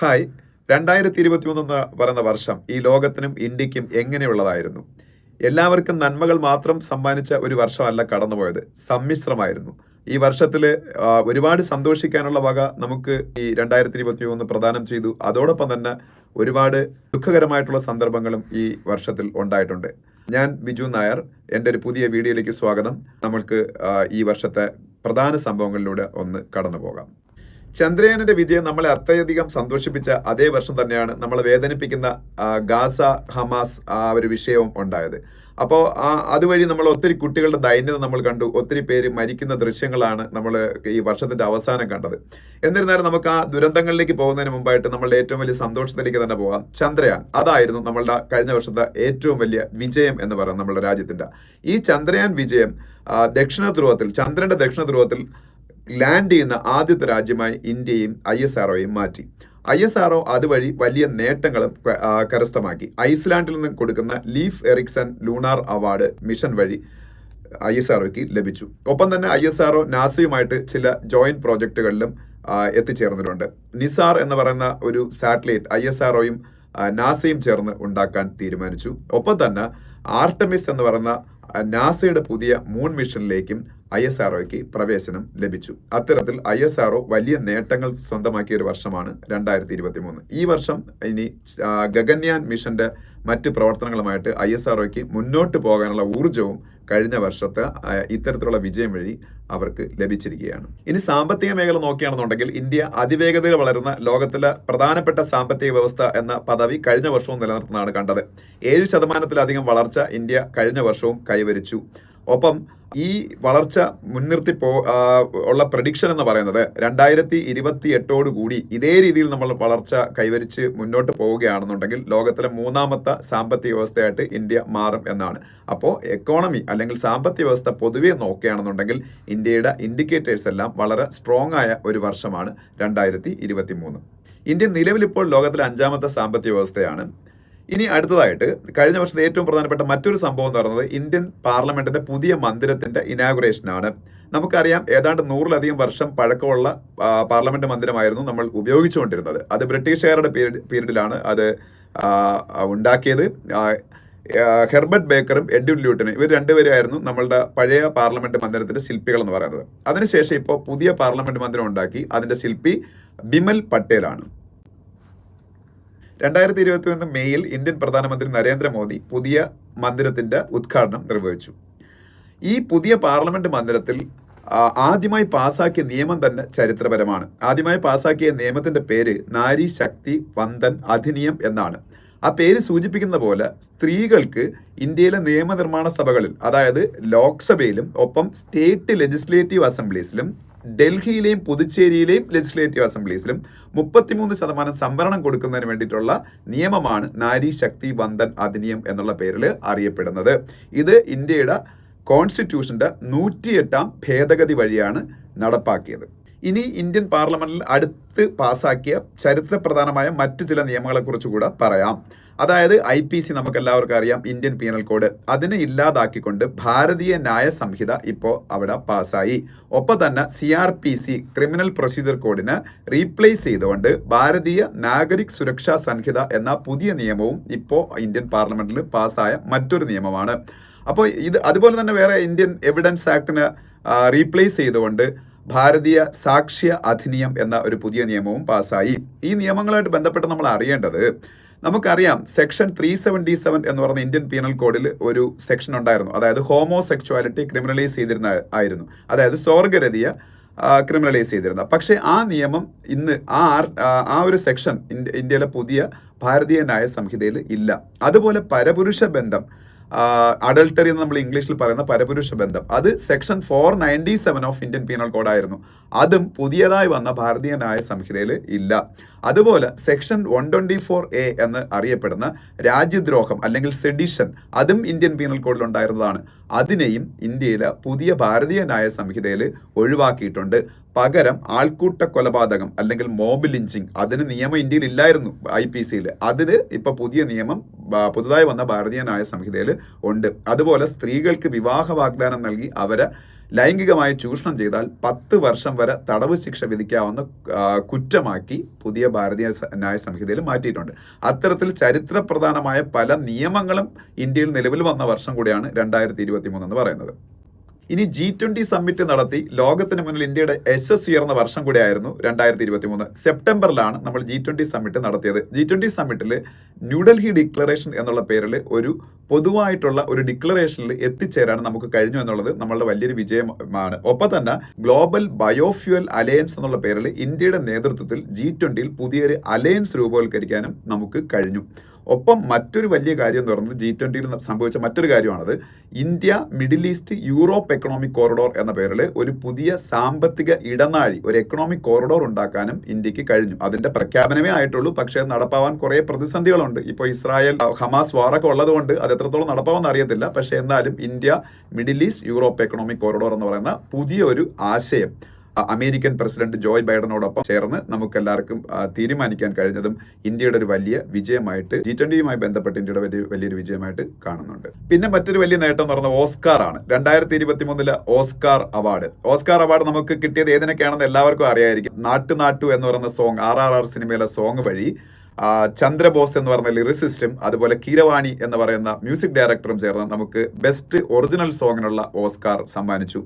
Hi. രണ്ടായിരത്തി ഇരുപത്തി മൂന്ന് എന്ന് പറയുന്ന വർഷം ഈ ലോകത്തിനും ഇന്ത്യക്കും എങ്ങനെയുള്ളതായിരുന്നു? എല്ലാവർക്കും നന്മകൾ മാത്രം സമ്മാനിച്ച ഒരു വർഷമല്ല കടന്നുപോയത്. സമ്മിശ്രമായിരുന്നു. ഈ വർഷത്തിൽ ഒരുപാട് സന്തോഷിക്കാനുള്ള വക നമുക്ക് ഈ രണ്ടായിരത്തി ഇരുപത്തി മൂന്ന് പ്രദാനം ചെയ്തു. അതോടൊപ്പം തന്നെ ഒരുപാട് ദുഃഖകരമായിട്ടുള്ള സന്ദർഭങ്ങളും ഈ വർഷത്തിൽ ഉണ്ടായിട്ടുണ്ട്. ഞാൻ ബിജു നായർ. എന്റെ ഒരു പുതിയ വീഡിയോയിലേക്ക് സ്വാഗതം. നമ്മൾക്ക് ഈ വർഷത്തെ പ്രധാന സംഭവങ്ങളിലൂടെ ഒന്ന് കടന്നു പോകാം ചന്ദ്രയാനിന്റെ വിജയം നമ്മളെ അത്രയധികം സന്തോഷിപ്പിച്ച അതേ വർഷം തന്നെയാണ് നമ്മളെ വേദനിപ്പിക്കുന്ന ഗാസ ഹമാസ് ആ ഒരു വിഷയവും ഉണ്ടായത്. അപ്പോൾ ആ അതുവഴി നമ്മൾ ഒത്തിരി കുട്ടികളുടെ ദൈന്യത നമ്മൾ കണ്ടു. ഒത്തിരി പേര് മരിക്കുന്ന ദൃശ്യങ്ങളാണ് നമ്മൾ ഈ വർഷത്തിന്റെ അവസാനം കണ്ടത്. എന്നിരുന്നാലും നമുക്ക് ആ ദുരന്തങ്ങളിലേക്ക് പോകുന്നതിന് മുമ്പായിട്ട് നമ്മളുടെ ഏറ്റവും വലിയ സന്തോഷത്തിലേക്ക് തന്നെ പോകാം. ചന്ദ്രയാൻ അതായിരുന്നു നമ്മളുടെ കഴിഞ്ഞ വർഷത്തെ ഏറ്റവും വലിയ വിജയം എന്ന് പറയാം നമ്മുടെ രാജ്യത്തിന്റെ. ഈ ചന്ദ്രയാൻ വിജയം ദക്ഷിണ ധ്രുവത്തിൽ ചന്ദ്രന്റെ ദക്ഷിണ ധ്രുവത്തിൽ ലാൻഡ് ചെയ്യുന്ന ആദ്യത്തെ രാജ്യമായി ഇന്ത്യയും ഐ എസ് ആർഒയും മാറ്റി. ഐ എസ് ആർഒ അതുവഴി വലിയ നേട്ടങ്ങളും കരസ്ഥമാക്കി. ഐസ്ലാൻഡിൽ നിന്ന് കൊടുക്കുന്ന Leif Erikson lunar award mission വഴി ഐ എസ് ആർഒക്ക് ലഭിച്ചു. ഒപ്പം തന്നെ ഐ എസ് ആർഒ നാസയുമായിട്ട് ചില ജോയിന്റ് പ്രോജക്റ്റുകളിലും എത്തിച്ചേർന്നിട്ടുണ്ട്. നിസാർ എന്ന് പറയുന്ന ഒരു സാറ്റലൈറ്റ് ഐ എസ് ആർഒയും നാസയും ചേർന്ന് ഉണ്ടാക്കാൻ തീരുമാനിച്ചു. ഒപ്പം തന്നെ ആർട്ടമിസ് എന്ന് പറയുന്ന നാസയുടെ പുതിയ മൂൺ മിഷനിലേക്കും ഐ എസ് ആർഒയ്ക്ക് പ്രവേശനം ലഭിച്ചു. അത്തരത്തിൽ ഐ എസ് ആർഒ വലിയ നേട്ടങ്ങൾ സ്വന്തമാക്കിയ ഒരു വർഷമാണ് രണ്ടായിരത്തി ഇരുപത്തി മൂന്ന് ഈ വർഷം ഇനി ഗഗൻയാൻ മിഷന്റെ മറ്റ് പ്രവർത്തനങ്ങളുമായിട്ട് ഐ എസ് ആർഒയ്ക്ക് മുന്നോട്ട് പോകാനുള്ള ഊർജവും കഴിഞ്ഞ വർഷത്തെ ഇത്തരത്തിലുള്ള വിജയം വഴി അവർക്ക് ലഭിച്ചിരിക്കുകയാണ്. ഇനി സാമ്പത്തിക മേഖല നോക്കുകയാണെന്നുണ്ടെങ്കിൽ ഇന്ത്യ അതിവേഗതയിൽ വളരുന്ന ലോകത്തിലെ പ്രധാനപ്പെട്ട സാമ്പത്തിക വ്യവസ്ഥ എന്ന പദവി കഴിഞ്ഞ വർഷവും നിലനിർത്തുന്നതാണ് കണ്ടത്. ഏഴ് ശതമാനത്തിലധികം വളർച്ച ഇന്ത്യ കഴിഞ്ഞ വർഷവും കൈവരിച്ചു. ഒപ്പം ഈ വളർച്ച മുൻനിർത്തി പോ ഉള്ള പ്രഡിക്ഷൻ എന്ന് പറയുന്നത് രണ്ടായിരത്തി ഇരുപത്തി എട്ടോട് കൂടി ഇതേ രീതിയിൽ നമ്മൾ വളർച്ച കൈവരിച്ച് മുന്നോട്ട് പോവുകയാണെന്നുണ്ടെങ്കിൽ ലോകത്തിലെ മൂന്നാമത്തെ സാമ്പത്തിക വ്യവസ്ഥയായിട്ട് ഇന്ത്യ മാറും എന്നാണ്. അപ്പോൾ എക്കോണമി അല്ലെങ്കിൽ സാമ്പത്തിക വ്യവസ്ഥ പൊതുവെ നോക്കുകയാണെന്നുണ്ടെങ്കിൽ ഇന്ത്യയുടെ ഇൻഡിക്കേറ്റേഴ്സ് എല്ലാം വളരെ സ്ട്രോങ് ആയ ഒരു വർഷമാണ് രണ്ടായിരത്തി ഇന്ത്യ നിലവിലിപ്പോൾ ലോകത്തിലെ അഞ്ചാമത്തെ സാമ്പത്തിക വ്യവസ്ഥയാണ് ഇനി അടുത്തതായിട്ട് കഴിഞ്ഞ വർഷത്തെ ഏറ്റവും പ്രധാനപ്പെട്ട മറ്റൊരു സംഭവം എന്ന് പറയുന്നത് ഇന്ത്യൻ പാർലമെന്റിന്റെ പുതിയ മന്ദിരത്തിന്റെ ഇനാഗുറേഷൻ ആണ് നമുക്കറിയാം ഏതാണ്ട് നൂറിലധികം വർഷം പഴക്കമുള്ള പാർലമെന്റ് മന്ദിരമായിരുന്നു നമ്മൾ ഉപയോഗിച്ചുകൊണ്ടിരുന്നത്. അത് ബ്രിട്ടീഷുകാരുടെ പീരീഡ് പീരീഡിലാണ് അത് ഉണ്ടാക്കിയത്. ഹെർബർട്ട് ബേക്കറും എഡ്വിൻ ലൂട്ടനും ഇവർ രണ്ടുപേരായിരുന്നു നമ്മളുടെ പഴയ പാർലമെന്റ് മന്ദിരത്തിന്റെ ശില്പികൾ എന്ന് പറയുന്നത്. അതിനുശേഷം ഇപ്പോൾ പുതിയ പാർലമെന്റ് മന്ദിരം ഉണ്ടാക്കി അതിന്റെ ശില്പി ബിമൽ പട്ടേലാണ്. രണ്ടായിരത്തി ഇരുപത്തി ഒന്ന് മെയ്യിൽ ഇന്ത്യൻ പ്രധാനമന്ത്രി നരേന്ദ്രമോദി പുതിയ മന്ദിരത്തിന്റെ ഉദ്ഘാടനം നിർവഹിച്ചു. ഈ പുതിയ പാർലമെന്റ് മന്ദിരത്തിൽ ആദ്യമായി പാസാക്കിയ നിയമം തന്നെ ചരിത്രപരമാണ്. ആദ്യമായി പാസാക്കിയ നിയമത്തിന്റെ പേര് നാരി ശക്തി വന്ദൻ അധിനിയം എന്നാണ്. ആ പേര് സൂചിപ്പിക്കുന്ന പോലെ സ്ത്രീകൾക്ക് ഇന്ത്യയിലെ നിയമനിർമ്മാണ സഭകളിൽ അതായത് ലോക്സഭയിലും ഒപ്പം സ്റ്റേറ്റ് ലെജിസ്ലേറ്റീവ് അസംബ്ലീസിലും ഡൽഹിയിലെയും പുതുച്ചേരിയിലെയും ലെജിസ്ലേറ്റീവ് അസംബ്ലീസിലും മുപ്പത്തിമൂന്ന് ശതമാനം സംവരണം കൊടുക്കുന്നതിന് വേണ്ടിയിട്ടുള്ള നിയമമാണ് നാരി ശക്തി വന്ദൻ അധിനിയം എന്നുള്ള പേരിൽ അറിയപ്പെടുന്നത്. ഇത് ഇന്ത്യയുടെ കോൺസ്റ്റിറ്റ്യൂഷന്റെ നൂറ്റിയെട്ടാം ഭേദഗതി വഴിയാണ് നടപ്പാക്കിയത്. ഇനി ഇന്ത്യൻ പാർലമെന്റിൽ അടുത്ത് പാസാക്കിയ ചരിത്രപ്രധാനമായ മറ്റ് ചില നിയമങ്ങളെക്കുറിച്ച് കൂടെ പറയാം. അതായത് ഐ പി സി നമുക്ക് എല്ലാവർക്കും അറിയാം ഇന്ത്യൻ പീനൽ കോഡ്. അതിനെ ഇല്ലാതാക്കിക്കൊണ്ട് ഭാരതീയ ന്യായ സംഹിത ഇപ്പോൾ അവിടെ പാസ്സായി. ഒപ്പം തന്നെ C R P C criminal procedure കോഡിനെ replace ചെയ്തുകൊണ്ട് ഭാരതീയ നാഗരിക് സുരക്ഷാ സംഹിത എന്ന പുതിയ നിയമവും ഇപ്പോൾ ഇന്ത്യൻ പാർലമെന്റിൽ പാസ്സായ മറ്റൊരു നിയമമാണ്. അപ്പോൾ ഇത് അതുപോലെ തന്നെ വേറെ ഇന്ത്യൻ എവിഡൻസ് ആക്ടിന് റീപ്ലേസ് ചെയ്തുകൊണ്ട് ഭാരതീയ സാക്ഷ്യ അധിനിയം എന്ന ഒരു പുതിയ നിയമവും പാസ്സായി. ഈ നിയമങ്ങളുമായിട്ട് ബന്ധപ്പെട്ട് നമ്മൾ അറിയേണ്ടത് നമുക്കറിയാം സെക്ഷൻ ത്രീ സെവന്റി സെവൻ എന്ന് പറയുന്ന ഇന്ത്യൻ പീനൽ കോഡിൽ ഒരു സെക്ഷൻ ഉണ്ടായിരുന്നു. അതായത് ഹോമോ സെക്ച്വാലിറ്റി ക്രിമിനലൈസ് ചെയ്തിരുന്ന ആയിരുന്നു. അതായത് സ്വർഗരതിയ ക്രിമിനലൈസ് ചെയ്തിരുന്ന. പക്ഷേ ആ നിയമം ഇന്ന് ആ ആ ഒരു സെക്ഷൻ ഇന്ത്യയിലെ പുതിയ ഭാരതീയ ന്യായ സംഹിതയിൽ ഇല്ല. അതുപോലെ പരപുരുഷ ബന്ധം അഡൾട്ടറി എന്ന് നമ്മൾ ഇംഗ്ലീഷിൽ പറയുന്ന പരപുരുഷ ബന്ധം. അത് section four ninety seven of Indian penal code ആയിരുന്നു. അതും പുതിയതായി വന്ന ഭാരതീയ ന്യായ സംഹിതയിൽ ഇല്ല. അതുപോലെ section one twenty four A എന്ന് അറിയപ്പെടുന്ന രാജ്യദ്രോഹം അല്ലെങ്കിൽ സെഡിഷൻ അതും ഇന്ത്യൻ പീനൽ കോഡിൽ ഉണ്ടായിരുന്നതാണ്. അതിനെയും ഇന്ത്യയിലെ പുതിയ ഭാരതീയ ന്യായ സംഹിതയിൽ ഒഴിവാക്കിയിട്ടുണ്ട്. പകരം ആൾക്കൂട്ട കൊലപാതകം അല്ലെങ്കിൽ മോബ് ലിഞ്ചിങ് അതിന് നിയമം ഇന്ത്യയിൽ ഇല്ലായിരുന്നു ഐ പി സിയിൽ അതിന് ഇപ്പൊ പുതിയ നിയമം പുതുതായി വന്ന ഭാരതീയ ന്യായ സംഹിതയിൽ ഉണ്ട്. അതുപോലെ സ്ത്രീകൾക്ക് വിവാഹ വാഗ്ദാനം നൽകി അവരെ ലൈംഗികമായി ചൂഷണം ചെയ്താൽ പത്ത് വർഷം വരെ തടവ് ശിക്ഷ വിധിക്കാവുന്ന കുറ്റമാക്കി പുതിയ ഭാരതീയ ന്യായ സംഹിതയിൽ മാറ്റിയിട്ടുണ്ട്. അത്തരത്തിൽ ചരിത്രപ്രധാനമായ പല നിയമങ്ങളും ഇന്ത്യയിൽ നിലവിൽ വന്ന വർഷം കൂടിയാണ് രണ്ടായിരത്തി ഇരുപത്തി മൂന്ന് എന്ന് പറയുന്നത്. ഇനി ജി ട്വന്റി സമ്മിറ്റ് നടത്തി ലോകത്തിന് മുന്നിൽ ഇന്ത്യയുടെ യശസ് ഉയർന്ന വർഷം കൂടിയായിരുന്നു രണ്ടായിരത്തി ഇരുപത്തി മൂന്ന് സെപ്റ്റംബറിലാണ് നമ്മൾ ജി ട്വന്റി സമ്മിറ്റ് നടത്തിയത്. ജി ട്വന്റി സമ്മിറ്റിൽ ന്യൂഡൽഹി ഡിക്ലറേഷൻ എന്നുള്ള പേരിൽ ഒരു പൊതുവായിട്ടുള്ള ഒരു ഡിക്ലറേഷനിൽ എത്തിച്ചേരാൻ നമുക്ക് കഴിഞ്ഞു എന്നുള്ളത് നമ്മളുടെ വലിയൊരു വിജയമാണ്. ഒപ്പം തന്നെ ഗ്ലോബൽ ബയോഫ്യൂൽ അലയൻസ് എന്നുള്ള പേരിൽ ഇന്ത്യയുടെ നേതൃത്വത്തിൽ ജി ട്വന്റിയിൽ പുതിയൊരു അലയൻസ് രൂപവൽക്കരിക്കാനും നമുക്ക് കഴിഞ്ഞു. ഒപ്പം മറ്റൊരു വലിയ കാര്യം എന്ന് പറയുന്നത് ജി ട്വന്റിയിൽ സംഭവിച്ച മറ്റൊരു കാര്യമാണത്. India Middle East Europe economic corridor എന്ന പേരിൽ ഒരു പുതിയ സാമ്പത്തിക ഇടനാഴി ഒരു എക്കണോമിക് കോറിഡോർ ഉണ്ടാക്കാനും ഇന്ത്യയ്ക്ക് കഴിഞ്ഞു. അതിന്റെ പ്രഖ്യാപനമേ ആയിട്ടുള്ളൂ. പക്ഷേ നടപ്പാവാൻ കുറേ പ്രതിസന്ധികളുണ്ട്. ഇപ്പോൾ ഇസ്രായേൽ ഹമാസ് വാറൊക്കെ ഉള്ളതുകൊണ്ട് അത് എത്രത്തോളം നടപ്പാവുമെന്ന് അറിയത്തില്ല. പക്ഷേ എന്നാലും India Middle East Europe economic corridor എന്ന് പറയുന്ന പുതിയൊരു ആശയം അമേരിക്കൻ പ്രസിഡന്റ് ജോയ് ബൈഡനോടൊപ്പം ചേർന്ന് നമുക്കെല്ലാവർക്കും തീരുമാനിക്കാൻ കഴിഞ്ഞതും ഇന്ത്യയുടെ ഒരു വലിയ വിജയമായിട്ട് ജി ട്വന്റിയുമായി ബന്ധപ്പെട്ട് ഇന്ത്യയുടെ വലിയ വലിയൊരു വിജയമായിട്ട് കാണുന്നുണ്ട്. പിന്നെ മറ്റൊരു വലിയ നേട്ടം എന്ന് പറയുന്നത് ഓസ്കാർ ആണ് രണ്ടായിരത്തി ഇരുപത്തി മൂന്നിലെ ഓസ്കാർ അവാർഡ്. ഓസ്കാർ അവാർഡ് നമുക്ക് കിട്ടിയത് ഏതിനൊക്കെയാണെന്ന് എല്ലാവർക്കും അറിയായിരിക്കും. നാട്ടു നാട്ടു എന്ന് പറയുന്ന സോങ് ആർ ആർ ആർ സിനിമയിലെ സോങ് വഴി ചന്ദ്രബോസ് എന്ന് പറയുന്ന ലിറിസിസ്റ്റും അതുപോലെ കീരവാണി എന്ന് പറയുന്ന മ്യൂസിക് ഡയറക്ടറും ചേർന്ന് നമുക്ക് ബെസ്റ്റ് ഒറിജിനൽ സോങ്ങിനുള്ള ഓസ്കാർ സമ്മാനിച്ചു.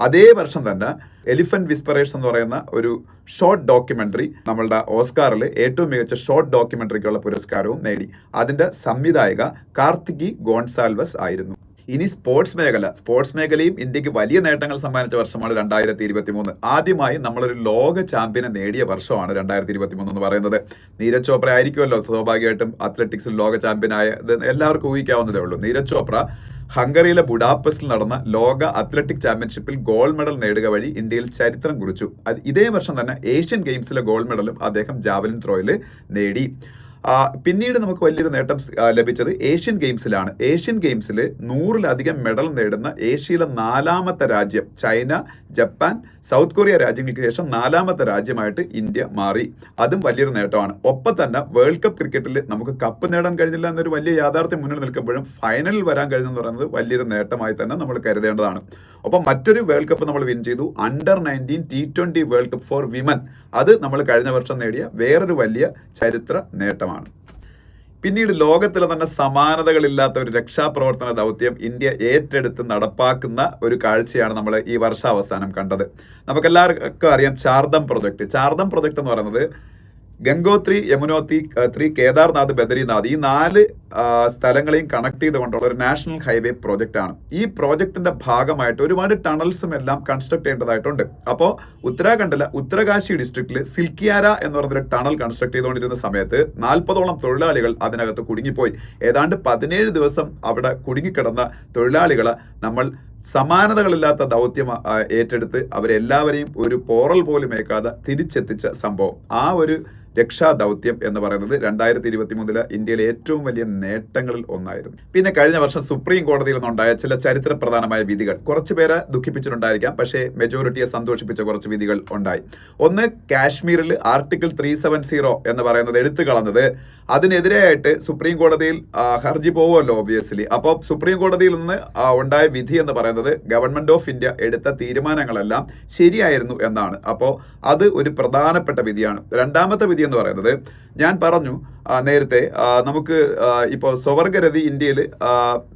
അതേ വർഷം തന്നെ എലിഫന്റ് വിസ്പറേഷൻ എന്ന് പറയുന്ന ഒരു ഷോർട്ട് ഡോക്യുമെന്ററി നമ്മളുടെ ഓസ്കാറിൽ ഏറ്റവും മികച്ച ഷോർട്ട് ഡോക്യുമെന്ററിക്കുള്ള പുരസ്കാരവും നേടി. അതിന്റെ സംവിധായക കാർത്തികി ഗോൺസാൽവസ് ആയിരുന്നു. ഇനി സ്പോർട്സ് മേഖല. സ്പോർട്സ് മേഖലയും ഇന്ത്യയ്ക്ക് വലിയ നേട്ടങ്ങൾ സമ്മാനിച്ച വർഷമാണ് രണ്ടായിരത്തി ഇരുപത്തി മൂന്ന് ആദ്യമായി നമ്മളൊരു ലോക ചാമ്പ്യനെ നേടിയ വർഷമാണ് രണ്ടായിരത്തി ഇരുപത്തി മൂന്ന് എന്ന് പറയുന്നത്. നീരജ് ചോപ്ര ആയിരിക്കുമല്ലോ. സ്വാഭാവികമായിട്ടും അത്ലറ്റിക്സിൽ ലോക ചാമ്പ്യനായ എല്ലാവർക്കും ഊഹിക്കാവുന്നതേ ഉള്ളൂ. നീരജ് ചോപ്ര ഹംഗറിയിലെ ബുഡാപെസ്റ്റിൽ നടന്ന ലോക അത്ലറ്റിക് ചാമ്പ്യൻഷിപ്പിൽ ഗോൾഡ് മെഡൽ നേടുക വഴി ഇന്ത്യയിൽ ചരിത്രം കുറിച്ചു. ഇതേ വർഷം തന്നെ ഏഷ്യൻ ഗെയിംസിലെ ഗോൾഡ് മെഡലും അദ്ദേഹം ജാവലിൻ ത്രോയിൽ നേടി. പിന്നീട് നമുക്ക് വലിയൊരു നേട്ടം ലഭിച്ചത് ഏഷ്യൻ ഗെയിംസിലാണ്. ഏഷ്യൻ ഗെയിംസിൽ നൂറിലധികം മെഡൽ നേടുന്ന ഏഷ്യയിലെ നാലാമത്തെ രാജ്യം ചൈന ജപ്പാൻ സൗത്ത് കൊറിയ രാജ്യങ്ങൾക്ക് ശേഷം നാലാമത്തെ രാജ്യമായിട്ട് ഇന്ത്യ മാറി. അതും വലിയൊരു നേട്ടമാണ്. ഒപ്പം തന്നെ വേൾഡ് കപ്പ് ക്രിക്കറ്റിൽ നമുക്ക് കപ്പ് നേടാൻ കഴിഞ്ഞില്ല എന്നൊരു വലിയ യാഥാർത്ഥ്യം മുന്നിൽ നിൽക്കുമ്പോഴും ഫൈനലിൽ വരാൻ കഴിഞ്ഞെന്ന് പറയുന്നത് വലിയൊരു നേട്ടമായി തന്നെ നമ്മൾ കരുതേണ്ടതാണ്. ഒപ്പം മറ്റൊരു വേൾഡ് കപ്പ് നമ്മൾ വിൻ ചെയ്തു. Under nineteen T twenty world cup for women. അത് നമ്മൾ കഴിഞ്ഞ വർഷം നേടിയ വേറൊരു വലിയ ചരിത്ര നേട്ടമാണ്. പിന്നീട് ലോകത്തിലെ തന്നെ സമാനതകളില്ലാത്ത ഒരു രക്ഷാപ്രവർത്തന ദൗത്യം ഇന്ത്യ ഏറ്റെടുത്ത് നടപ്പാക്കുന്ന ഒരു കാഴ്ചയാണ് നമ്മൾ ഈ വർഷാവസാനം കണ്ടത്. നമുക്കെല്ലാവർക്കും അറിയാം ചാർദം പ്രൊജക്ട്. ചാർദം പ്രൊജക്ട് എന്ന് പറയുന്നത് ഗംഗോത്രി യമുനോത്രി ത്രീ കേദാർനാഥ് ബദരിനാഥ് ഈ നാല് സ്ഥലങ്ങളെയും കണക്ട് ചെയ്തുകൊണ്ടുള്ള ഒരു നാഷണൽ ഹൈവേ പ്രോജക്റ്റ് ആണ്. ഈ പ്രോജക്റ്റിന്റെ ഭാഗമായിട്ട് ഒരുപാട് ടണൽസും എല്ലാം കൺസ്ട്രക്ട് ചെയ്യേണ്ടതായിട്ടുണ്ട്. അപ്പോൾ ഉത്തരാഖണ്ഡിലെ ഉത്തരകാശി ഡിസ്ട്രിക്റ്റിൽ സിൽക്കിയാര എന്ന് പറഞ്ഞൊരു ടണൽ കൺസ്ട്രക്ട് ചെയ്തുകൊണ്ടിരുന്ന സമയത്ത് നാൽപ്പതോളം തൊഴിലാളികൾ അതിനകത്ത് കുടുങ്ങിപ്പോയി. ഏതാണ്ട് പതിനേഴ് ദിവസം അവിടെ കുടുങ്ങിക്കിടന്ന തൊഴിലാളികളെ നമ്മൾ സമാനതകളില്ലാത്ത ദൗത്യം ഏറ്റെടുത്ത് അവരെല്ലാവരെയും ഒരു പോറൽ പോലും ഏക്കാതെ തിരിച്ചെത്തിച്ച സംഭവം. ആ ഒരു രക്ഷാ ദൗത്യം എന്ന് പറയുന്നത് രണ്ടായിരത്തി ഇരുപത്തി മൂന്നിലെ ഇന്ത്യയിലെ ഏറ്റവും വലിയ നേട്ടങ്ങളിൽ ഒന്നായിരുന്നു. പിന്നെ കഴിഞ്ഞ വർഷം സുപ്രീം കോടതിയിൽ നിന്നുണ്ടായ ചില ചരിത്ര പ്രധാനമായ വിധികൾ കുറച്ച് പേരെ ദുഃഖിപ്പിച്ചിട്ടുണ്ടായിരിക്കാം പക്ഷേ മെജോറിറ്റിയെ സന്തോഷിപ്പിച്ച കുറച്ച് വിധികൾ ഉണ്ടായി. ഒന്ന് കാശ്മീരിൽ ആർട്ടിക്കിൾ ത്രീ സെവൻ സീറോ എന്ന് പറയുന്നത് എടുത്തു കളഞ്ഞത്. അതിനെതിരെയായിട്ട് സുപ്രീം കോടതിയിൽ ഹർജി പോവുമല്ലോ ഒബിയസ്ലി അപ്പോൾ സുപ്രീം കോടതിയിൽ നിന്ന് ഉണ്ടായ വിധി എന്ന് പറയുന്നത് ഗവൺമെന്റ് ഓഫ് ഇന്ത്യ എടുത്ത തീരുമാനങ്ങളെല്ലാം ശരിയായിരുന്നു എന്നാണ്. അപ്പോൾ അത് ഒരു പ്രധാനപ്പെട്ട വിധിയാണ്. രണ്ടാമത്തെ വിധി എന്ന് പറയുന്നത്. ഞാൻ പറഞ്ഞു നേരത്തെ നമുക്ക് ഇപ്പോൾ സ്വവർഗരതി ഇന്ത്യയിൽ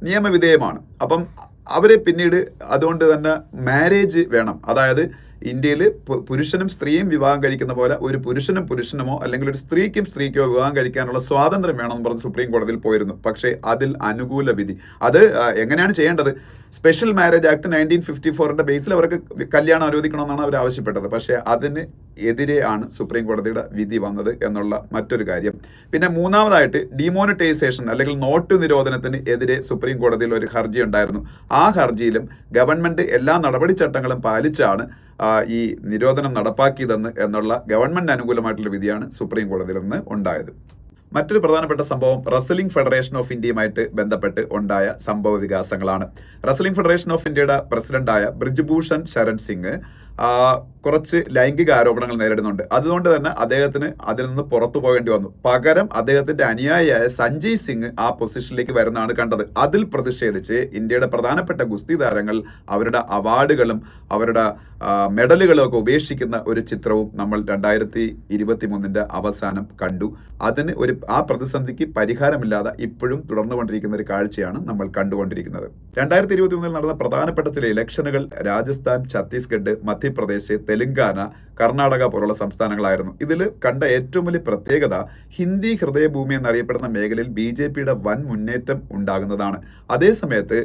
നിയമവിധേയമാണ്. അപ്പം അവരെ പിന്നീട് അതുകൊണ്ട് തന്നെ മാരേജ് വേണം. അതായത് ഇന്ത്യയിൽ പുരുഷനും സ്ത്രീയും വിവാഹം കഴിക്കുന്ന പോലെ ഒരു പുരുഷനും പുരുഷനുമോ അല്ലെങ്കിൽ ഒരു സ്ത്രീക്കും സ്ത്രീക്കോ വിവാഹം കഴിക്കാനുള്ള സ്വാതന്ത്ര്യം വേണമെന്ന് പറഞ്ഞ് സുപ്രീം കോടതിയിൽ പോയിരുന്നു. പക്ഷേ അതിൽ അനുകൂല വിധി. അത് എങ്ങനെയാണ് ചെയ്യേണ്ടത്? Special marriage act nineteen fifty ഫോറിന്റെ ബേസിൽ അവർക്ക് കല്യാണം അനുവദിക്കണമെന്നാണ് അവർ ആവശ്യപ്പെട്ടത്. പക്ഷേ അതിന് എതിരെ ആണ് സുപ്രീം കോടതിയുടെ വിധി വന്നത് എന്നുള്ള മറ്റൊരു കാര്യം. പിന്നെ മൂന്നാമതായിട്ട് ഡിമോണിറ്റൈസേഷൻ അല്ലെങ്കിൽ നോട്ട് നിരോധനത്തിന് എതിരെ സുപ്രീം കോടതിയിൽ ഒരു ഹർജി ഉണ്ടായിരുന്നു. ആ ഹർജിയിലും ഗവൺമെന്റ് എല്ലാ നടപടിച്ചട്ടങ്ങളും പാലിച്ചാണ് ഈ നിരോധനം നടപ്പാക്കിയതെന്ന് എന്നുള്ള ഗവൺമെന്റ് അനുകൂലമായിട്ടുള്ള വിധിയാണ് സുപ്രീം കോടതിയിൽ നിന്ന് ഉണ്ടായത്. മറ്റൊരു പ്രധാനപ്പെട്ട സംഭവം റസ്ലിംഗ് ഫെഡറേഷൻ ഓഫ് ഇന്ത്യയുമായിട്ട് ബന്ധപ്പെട്ട് ഉണ്ടായ സംഭവ വികാസങ്ങളാണ്. റസലിംഗ് ഫെഡറേഷൻ ഓഫ് ഇന്ത്യയുടെ പ്രസിഡന്റായ ബ്രിജ്ഭൂഷൺ ശരൺ സിംഗ് കുറച്ച് ലൈംഗിക ആരോപണങ്ങൾ നേരിടുന്നുണ്ട്. അതുകൊണ്ട് തന്നെ അദ്ദേഹത്തിന് അതിൽ നിന്ന് പുറത്തു പോകേണ്ടി വന്നു. പകരം അദ്ദേഹത്തിന്റെ അനുയായിയായ സഞ്ജയ് സിംഗ് ആ പൊസിഷനിലേക്ക് വരുന്നതാണ് കണ്ടത്. അതിൽ പ്രതിഷേധിച്ച് ഇന്ത്യയുടെ പ്രധാനപ്പെട്ട ഗുസ്തി താരങ്ങൾ അവരുടെ അവാർഡുകളും അവരുടെ മെഡലുകളും ഒക്കെ ഉപേക്ഷിക്കുന്ന ഒരു ചിത്രവും നമ്മൾ രണ്ടായിരത്തി ഇരുപത്തി മൂന്നിന്റെ അവസാനം കണ്ടു. അതിന് ഒരു ആ പ്രതിസന്ധിക്ക് പരിഹാരമില്ലാതെ ഇപ്പോഴും തുടർന്നുകൊണ്ടിരിക്കുന്ന ഒരു കാഴ്ചയാണ് നമ്മൾ കണ്ടുകൊണ്ടിരിക്കുന്നത്. രണ്ടായിരത്തി ഇരുപത്തി മൂന്നിൽ നടന്ന പ്രധാനപ്പെട്ട ചില ഇലക്ഷനുകൾ രാജസ്ഥാൻ ഛത്തീസ്ഗഡ് മധ്യപ്രദേശ് തെലങ്കാന കർണാടക പോലുള്ള സംസ്ഥാനങ്ങളായിരുന്നു. ഇതിൽ കണ്ട ഏറ്റവും വലിയ പ്രത്യേകത ഹിന്ദി ഹൃദയഭൂമി എന്നറിയപ്പെടുന്ന മേഖലയിൽ ബി ജെ പിയുടെ വൻ മുന്നേറ്റം ഉണ്ടാകുന്നതാണ്. അതേസമയത്ത്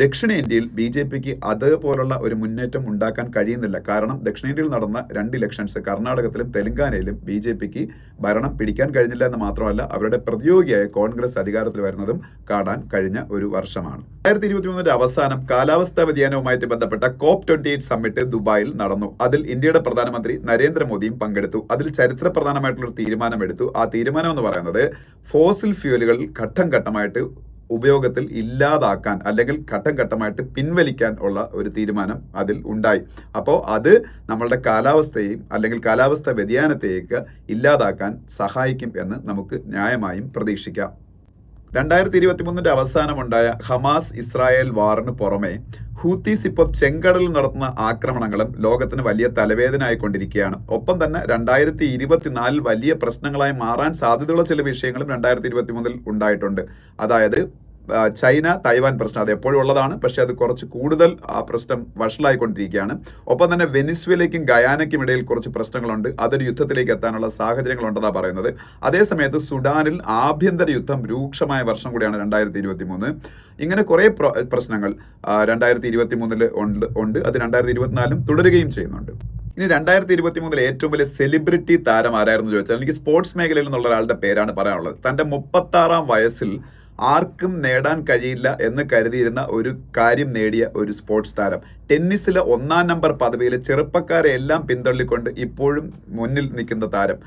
ദക്ഷിണേന്ത്യയിൽ ബി ജെ പിക്ക് അതേപോലുള്ള ഒരു മുന്നേറ്റം ഉണ്ടാക്കാൻ കഴിയുന്നില്ല. കാരണം ദക്ഷിണേന്ത്യയിൽ നടന്ന രണ്ട് ഇലക്ഷൻസ് കർണാടകത്തിലും തെലങ്കാനയിലും ബി ജെ പിക്ക് ഭരണം പിടിക്കാൻ കഴിഞ്ഞില്ല എന്ന് മാത്രമല്ല അവരുടെ പ്രതിയോഗിയായ കോൺഗ്രസ് അധികാരത്തിൽ വരുന്നതും കാണാൻ കഴിഞ്ഞ ഒരു വർഷമാണ്. രണ്ടായിരത്തി ഇരുപത്തി മൂന്നിന്റെ അവസാനം കാലാവസ്ഥാ വ്യതിയാനവുമായിട്ട് ബന്ധപ്പെട്ട കോപ്പ് ട്വന്റി എയ്റ്റ് സമ്മിറ്റ് ദുബായിൽ നടന്നു. അതിൽ ഇന്ത്യയുടെ പ്രധാനമന്ത്രി നരേന്ദ്രമോദിയും പങ്കെടുത്തു. അതിൽ ചരിത്ര പ്രധാനമായിട്ടുള്ള ഒരു തീരുമാനമെടുത്തു. ആ തീരുമാനം എന്ന് പറയുന്നത് ഫോസിൽ ഫ്യൂലുകൾ ഘട്ടം ഘട്ടമായിട്ട് ഉപയോഗത്തിൽ ഇല്ലാതാക്കാൻ അല്ലെങ്കിൽ ഘട്ടം ഘട്ടമായിട്ട് പിൻവലിക്കാൻ ഉള്ള ഒരു തീരുമാനം അതിൽ ഉണ്ടായി. അപ്പോൾ അത് നമ്മളുടെ കാലാവസ്ഥയെയും അല്ലെങ്കിൽ കാലാവസ്ഥ വ്യതിയാനത്തെയൊക്കെ ഇല്ലാതാക്കാൻ സഹായിക്കും എന്ന് നമുക്ക് ന്യായമായും പ്രതീക്ഷിക്കാം. രണ്ടായിരത്തി ഇരുപത്തി മൂന്നിന്റെ അവസാനമുണ്ടായ ഹമാസ് ഇസ്രായേൽ വാറിന് പുറമെ ഹൂത്തീസ് ഇപ്പോൾ ചെങ്കടലിൽ നടത്തുന്ന ആക്രമണങ്ങളും ലോകത്തിന് വലിയ തലവേദനയായിക്കൊണ്ടിരിക്കുകയാണ് ഒപ്പം തന്നെ രണ്ടായിരത്തി ഇരുപത്തിനാലിൽ വലിയ പ്രശ്നങ്ങളായി മാറാൻ സാധ്യതയുള്ള ചില വിഷയങ്ങളും രണ്ടായിരത്തി ഇരുപത്തി മൂന്നിൽ ഉണ്ടായിട്ടുണ്ട്. അതായത് ചൈന തൈവാൻ പ്രശ്നം അത് എപ്പോഴും ഉള്ളതാണ്. പക്ഷേ അത് കുറച്ച് കൂടുതൽ ആ പ്രശ്നം വഷളായിക്കൊണ്ടിരിക്കുകയാണ്. ഒപ്പം തന്നെ വെനിസ്വേലയ്ക്കും ഗയാനയ്ക്കും ഇടയിൽ കുറച്ച് പ്രശ്നങ്ങളുണ്ട്. അതൊരു യുദ്ധത്തിലേക്ക് എത്താനുള്ള സാഹചര്യങ്ങളുണ്ടെന്നാണ് പറയുന്നത്. അതേസമയത്ത് സുഡാനിൽ ആഭ്യന്തര യുദ്ധം രൂക്ഷമായ വർഷം കൂടിയാണ് രണ്ടായിരത്തി ഇരുപത്തി മൂന്ന് ഇങ്ങനെ കുറേ പ്രശ്നങ്ങൾ രണ്ടായിരത്തി ഇരുപത്തി മൂന്നിൽ ഉണ്ട് ഉണ്ട്. അത് രണ്ടായിരത്തി ഇരുപത്തിനാലും തുടരുകയും ചെയ്യുന്നുണ്ട്. ഇനി രണ്ടായിരത്തി ഇരുപത്തി മൂന്നിൽ ഏറ്റവും വലിയ സെലിബ്രിറ്റി താരം ആരായിരുന്നു ചോദിച്ചാൽ എനിക്ക് സ്പോർട്സ് മേഖലയിൽ നിന്നുള്ള ഒരാളുടെ പേരാണ് പറയാനുള്ളത്. തന്റെ മുപ്പത്താറാം വയസ്സിൽ ആർക്കും നേടാൻ കഴിയില്ല എന്ന് കരുതിയിരുന്ന ഒരു കാര്യം നേടിയ ഒരു സ്പോർട്സ് താരം. ടെന്നീസിലെ ഒന്നാം നമ്പർ പദവിയിലെ ചെറുപ്പക്കാരെ എല്ലാം പിന്തള്ളിക്കൊണ്ട് ഇപ്പോഴും മുന്നിൽ നിൽക്കുന്ന താരം.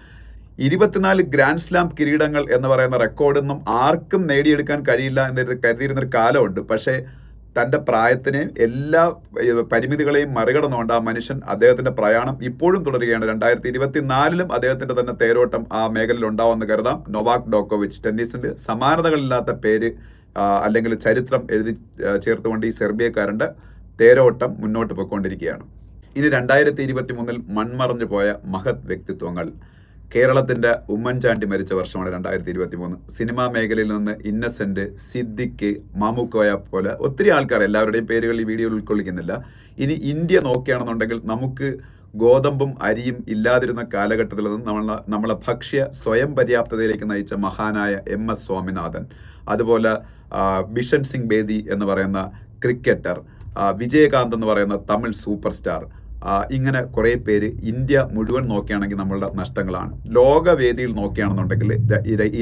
ഇരുപത്തിനാല് ഗ്രാൻഡ് സ്ലാം കിരീടങ്ങൾ എന്ന് പറയുന്ന റെക്കോർഡൊന്നും ആർക്കും നേടിയെടുക്കാൻ കഴിയില്ല എന്ന് കരുതിയിരുന്ന ഒരു കാലമുണ്ട്. പക്ഷേ തന്റെ പ്രായത്തിനെ എല്ലാ പരിമിതികളെയും മറികടന്നുകൊണ്ട് ആ മനുഷ്യൻ അദ്ദേഹത്തിന്റെ പ്രയാണം ഇപ്പോഴും തുടരുകയാണ്. രണ്ടായിരത്തി ഇരുപത്തി നാലിലും അദ്ദേഹത്തിന്റെ തന്നെ തേരോട്ടം ആ മേഖലയിൽ ഉണ്ടാവുമെന്ന് കരുതാം. നൊവാക് ഡോക്കോവിച്ച് ടെന്നീസിന്റെ സമാനതകളില്ലാത്ത പേര് അല്ലെങ്കിൽ ചരിത്രം എഴുതി ചേർത്തുകൊണ്ട് ഈ സെർബിയക്കാരന്റെ തേരോട്ടം മുന്നോട്ട് പോയിക്കൊണ്ടിരിക്കുകയാണ്. ഇനി രണ്ടായിരത്തി ഇരുപത്തി മൂന്നിൽ മൺമറഞ്ഞു പോയ മഹത് വ്യക്തിത്വങ്ങൾ. കേരളത്തിന്റെ ഉമ്മൻചാണ്ടി മരിച്ച വർഷമാണ് രണ്ടായിരത്തി ഇരുപത്തി മൂന്ന് സിനിമാ മേഖലയിൽ നിന്ന് ഇന്നസെന്റ് സിദ്ദിഖ് മാമുക്കോയ പോലെ ഒത്തിരി ആൾക്കാർ എല്ലാവരുടെയും പേരുകൾ ഈ വീഡിയോയിൽ ഉൾക്കൊള്ളിക്കുന്നില്ല. ഇനി ഇന്ത്യ നോക്കുകയാണെന്നുണ്ടെങ്കിൽ നമുക്ക് ഗോതമ്പും അരിയും ഇല്ലാതിരുന്ന കാലഘട്ടത്തിൽ നിന്ന് നമ്മളെ നമ്മളെ ഭക്ഷ്യ സ്വയം പര്യാപ്തതയിലേക്ക് നയിച്ച മഹാനായ എം എസ് സ്വാമിനാഥൻ അതുപോലെ ബിഷൻ സിംഗ് ബേദി എന്ന് പറയുന്ന ക്രിക്കറ്റർ വിജയകാന്ത് എന്ന് പറയുന്ന തമിഴ് സൂപ്പർ സ്റ്റാർ ഇങ്ങനെ കുറേ പേര് ഇന്ത്യ മുഴുവൻ നോക്കുകയാണെങ്കിൽ നമ്മളുടെ നഷ്ടങ്ങളാണ്. ലോകവേദിയിൽ നോക്കുകയാണെന്നുണ്ടെങ്കിൽ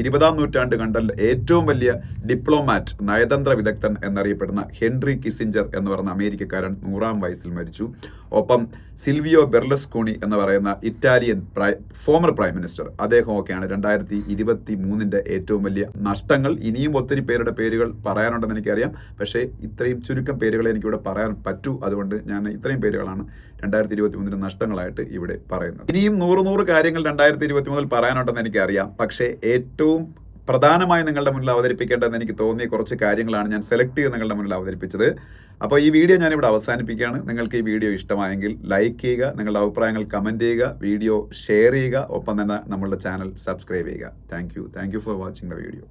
ഇരുപതാം നൂറ്റാണ്ട് കണ്ട ഏറ്റവും വലിയ ഡിപ്ലോമാറ്റ് നയതന്ത്ര വിദഗ്ധൻ എന്നറിയപ്പെടുന്ന ഹെൻറി കിസിഞ്ചർ എന്ന് പറയുന്ന അമേരിക്കക്കാരൻ നൂറാം വയസ്സിൽ മരിച്ചു. ഒപ്പം സിൽവിയോ ബെർലസ്കോണി എന്ന് പറയുന്ന ഇറ്റാലിയൻ ഫോമർ പ്രൈം മിനിസ്റ്റർ അദ്ദേഹമൊക്കെയാണ് രണ്ടായിരത്തി ഇരുപത്തി മൂന്നിന്റെ ഏറ്റവും വലിയ നഷ്ടങ്ങൾ. ഇനിയും ഒത്തിരി പേരുടെ പേരുകൾ പറയാനുണ്ടെന്ന് എനിക്കറിയാം. പക്ഷേ ഇത്രയും ചുരുക്കം പേരുകളെ എനിക്കിവിടെ പറയാൻ പറ്റൂ. അതുകൊണ്ട് ഞാൻ ഇത്രയും പേരുകളാണ് രണ്ടായിരത്തി ഇരുപത്തി മൂന്നിന്റെ നഷ്ടങ്ങളായിട്ട് ഇവിടെ പറയുന്നത്. ഇനിയും നൂറ് നൂറ് കാര്യങ്ങൾ രണ്ടായിരത്തി ഇരുപത്തി മൂന്നിൽ പറയാനുണ്ടെന്ന് എനിക്കറിയാം. പക്ഷേ ഏറ്റവും പ്രധാനമായി നിങ്ങളുടെ മുന്നിൽ അവതരിപ്പിക്കേണ്ടതെന്ന് എനിക്ക് തോന്നിയ കുറച്ച് കാര്യങ്ങളാണ് ഞാൻ സെലക്ട് ചെയ്ത് നിങ്ങളുടെ മുന്നിൽ അവതരിപ്പിച്ചത്. അപ്പോൾ ഈ വീഡിയോ ഞാനിവിടെ അവസാനിപ്പിക്കുകയാണ്. നിങ്ങൾക്ക് ഈ വീഡിയോ ഇഷ്ടമായെങ്കിൽ ലൈക്ക് ചെയ്യുക നിങ്ങളുടെ അഭിപ്രായങ്ങൾ കമന്റ് ചെയ്യുക വീഡിയോ ഷെയർ ചെയ്യുക ഒപ്പം തന്നെ നമ്മളുടെ ചാനൽ സബ്സ്ക്രൈബ് ചെയ്യുക. Thank you thank you for watching the video